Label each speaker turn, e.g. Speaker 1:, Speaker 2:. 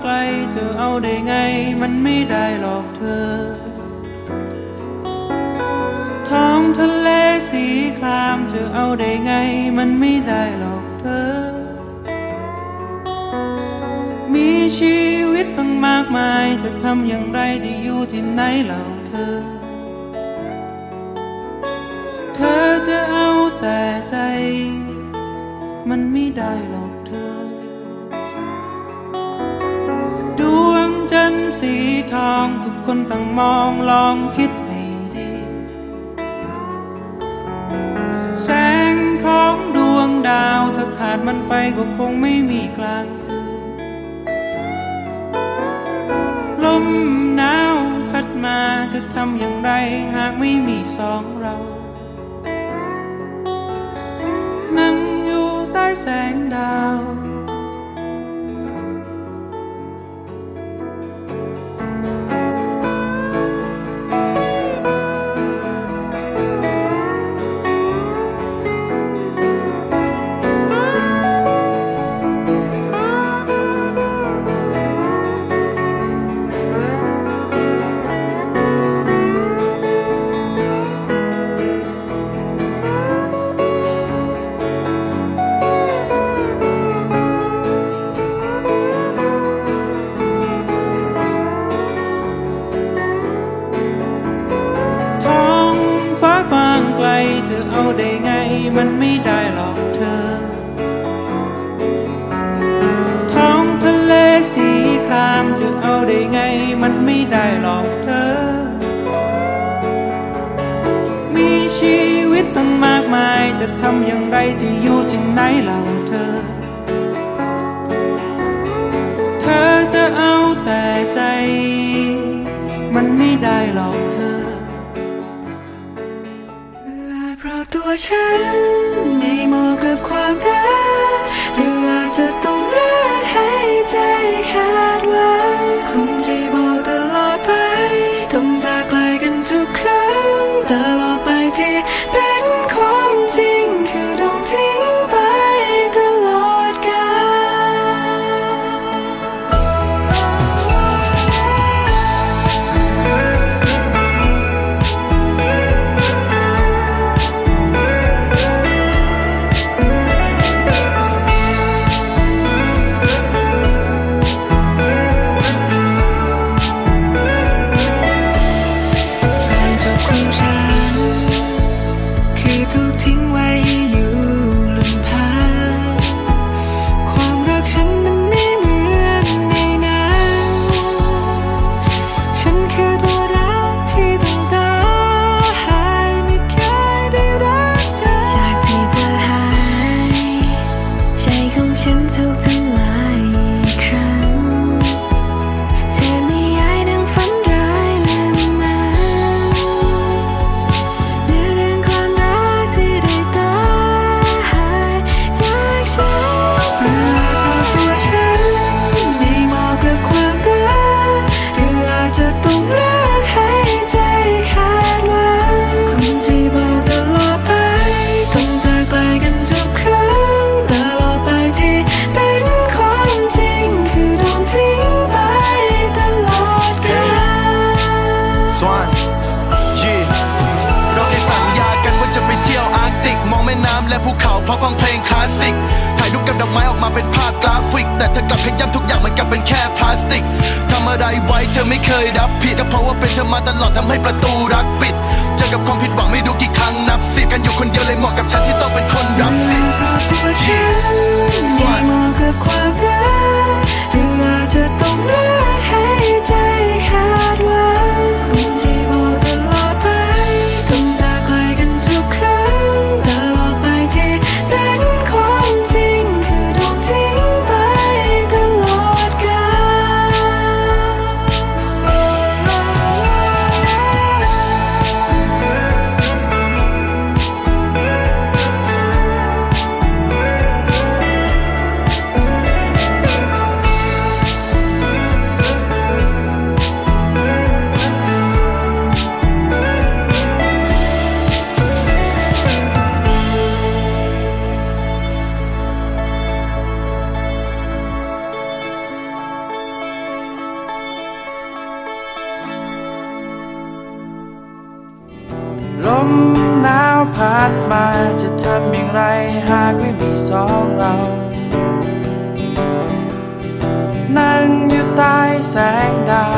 Speaker 1: ไกลจะเอาได้ไงมันไม่ได้หรอกเธอ ท้องทะเลสีครามจะเอาได้ไงมันไม่ได้หรอกเธอ มีชีวิตตั้งมากมายจะทำอย่างไรจะอยู่ที่ไหนเหล่าเธอ เธอจะเอาแต่ใจ มันไม่ได้หรอก สีทองทุกคนต่างมองลองคิดให้ดี แสงของดวงดาวถ้าขาดมันไปก็คงไม่มีกลางคืนลมหนาวพัดมาจะทำอย่างไรหากไม่มีสองเรานั่งอยู่ใต้แสงดาว ได้หรอกเธอ ท้องทะเลสีครามจะเอาได้ไงมันไม่ได้หรอกเธอ มีชีวิตตั้งมากมายจะทำอย่างไรจะอยู่ที่ไหนเล่าเธอ เธอจะเอาแต่ใจ มันไม่ได้หรอกเธอ
Speaker 2: เพราะตัวฉันามรักหรืออาจจะต้องรักให้ใจค่ะ แม่น้ำ
Speaker 3: และภูเขาเพราะฟังเพลงคลาสสิกถ่ายรูปกับดอกไม้ออกมาเป็นภาพกราฟิก แต่เธอกลับขย้ำทุกอย่างมันกลับเป็นแค่พลาสติกทำอะไรไว้เธอไม่เคยรับผิดก็เพราะว่าเป็นเธอมาตลอดทำให้ประตูรักปิด เจอกับความผิดหวังไม่รู้กี่ครั้งนับสิบกันอยู่คนเดียวเลยเหมาะกับฉันที่ต้องเป็นคนรับสิั
Speaker 2: ดมาจะทำอย่างไรหากไม่มีสองเรา นั่งอ
Speaker 1: ยู่ใต้แสงดาว